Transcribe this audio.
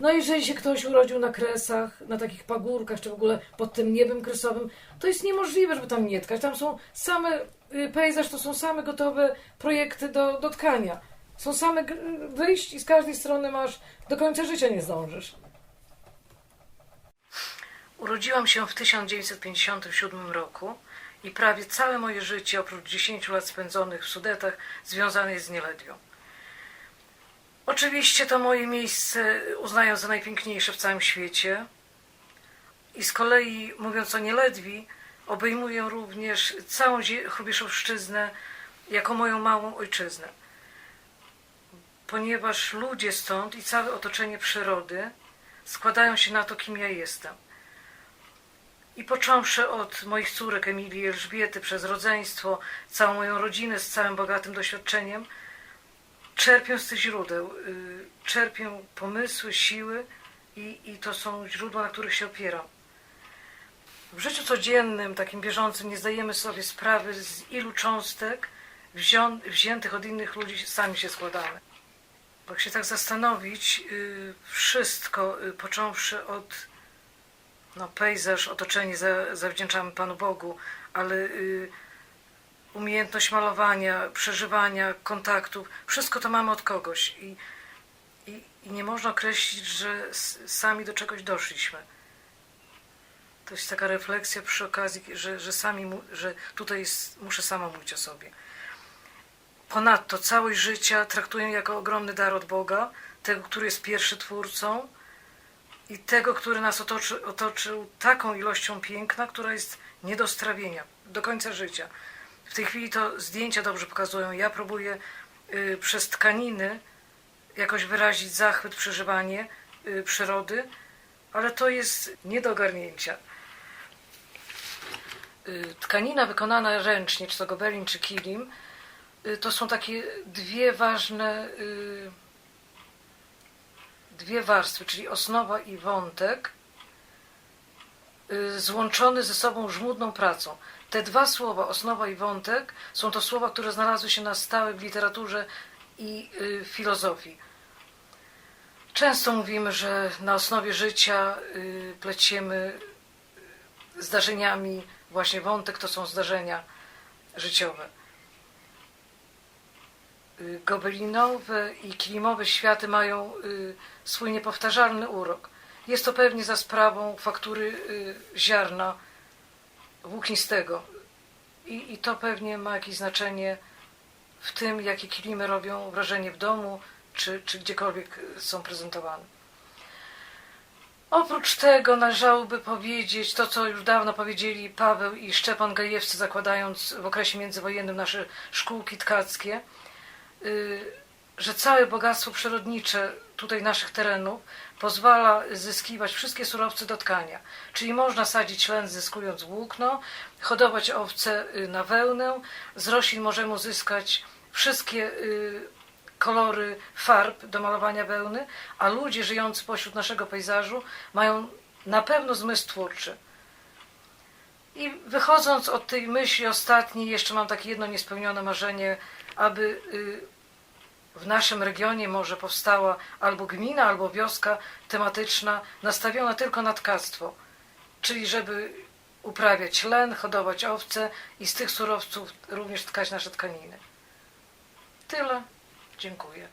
No jeżeli się ktoś urodził na kresach, na takich pagórkach, czy w ogóle pod tym niebem kresowym, to jest niemożliwe, żeby tam nie tkać. Tam są same, y, pejzaż to są same gotowe projekty do, do tkania. Są same wyjść i z każdej strony masz, do końca życia nie zdążysz. Urodziłam się w 1957 roku i prawie całe moje życie, oprócz 10 lat spędzonych w Sudetach, związane jest z nieledwią. Oczywiście to moje miejsce uznają za najpiękniejsze w całym świecie. I z kolei, mówiąc o nieledwi, obejmuję również całą Hrubieszowszczyznę jako moją małą ojczyznę. Ponieważ ludzie stąd i całe otoczenie przyrody składają się na to, kim ja jestem. I począwszy od moich córek Emilii i Elżbiety, przez rodzeństwo, całą moją rodzinę z całym bogatym doświadczeniem, czerpię z tych źródeł. y, Czerpię pomysły, siły i, i to są źródła, na których się opieram. W życiu codziennym, takim bieżącym, nie zdajemy sobie sprawy, z ilu cząstek wzią, wziętych od innych ludzi sami się składamy. Jak się tak zastanowić, y, wszystko, y, począwszy od no, pejzaż, otoczenie za, zawdzięczamy Panu Bogu, ale umiejętność malowania, przeżywania, kontaktów, wszystko to mamy od kogoś i, i, i nie można określić, że sami do czegoś doszliśmy. To jest taka refleksja przy okazji, że, że sami, że tutaj jest, muszę sama mówić o sobie. Ponadto całość życia traktuję jako ogromny dar od Boga, tego, który jest pierwszy twórcą i tego, który nas otoczy, otoczył taką ilością piękna, która jest nie do strawienia do końca życia. W tej chwili to zdjęcia dobrze pokazują. Ja próbuję y, przez tkaniny jakoś wyrazić zachwyt, przeżywanie y, przyrody, ale to jest nie do ogarnięcia. Y, tkanina wykonana ręcznie, czy to gobelin, czy kilim, y, to są takie dwie ważne y, dwie warstwy, czyli osnowa i wątek, złączony ze sobą żmudną pracą. Te dwa słowa, osnowa i wątek, są to słowa, które znalazły się na stałe w literaturze i y, filozofii. Często mówimy, że na osnowie życia y, pleciemy y, zdarzeniami, właśnie wątek to są zdarzenia życiowe. Y, Gobelinowe i kilimowe światy mają y, swój niepowtarzalny urok. Jest to pewnie za sprawą faktury y, ziarna włóknistego. I, I to pewnie ma jakieś znaczenie w tym, jakie kilimy robią wrażenie w domu, czy, czy gdziekolwiek y, są prezentowane. Oprócz tego należałoby powiedzieć to, co już dawno powiedzieli Paweł i Szczepan Gajewcy, zakładając w okresie międzywojennym nasze szkółki tkackie, y, że całe bogactwo przyrodnicze tutaj naszych terenów pozwala zyskiwać wszystkie surowce do tkania. Czyli można sadzić len zyskując włókno, hodować owce y, na wełnę, z roślin możemy uzyskać wszystkie y, kolory farb do malowania wełny, a ludzie żyjący pośród naszego pejzażu mają na pewno zmysł twórczy. I wychodząc od tej myśli ostatniej, jeszcze mam takie jedno niespełnione marzenie, aby y, w naszym regionie może powstała albo gmina, albo wioska tematyczna nastawiona tylko na tkactwo, czyli żeby uprawiać len, hodować owce i z tych surowców również tkać nasze tkaniny. Tyle. Dziękuję.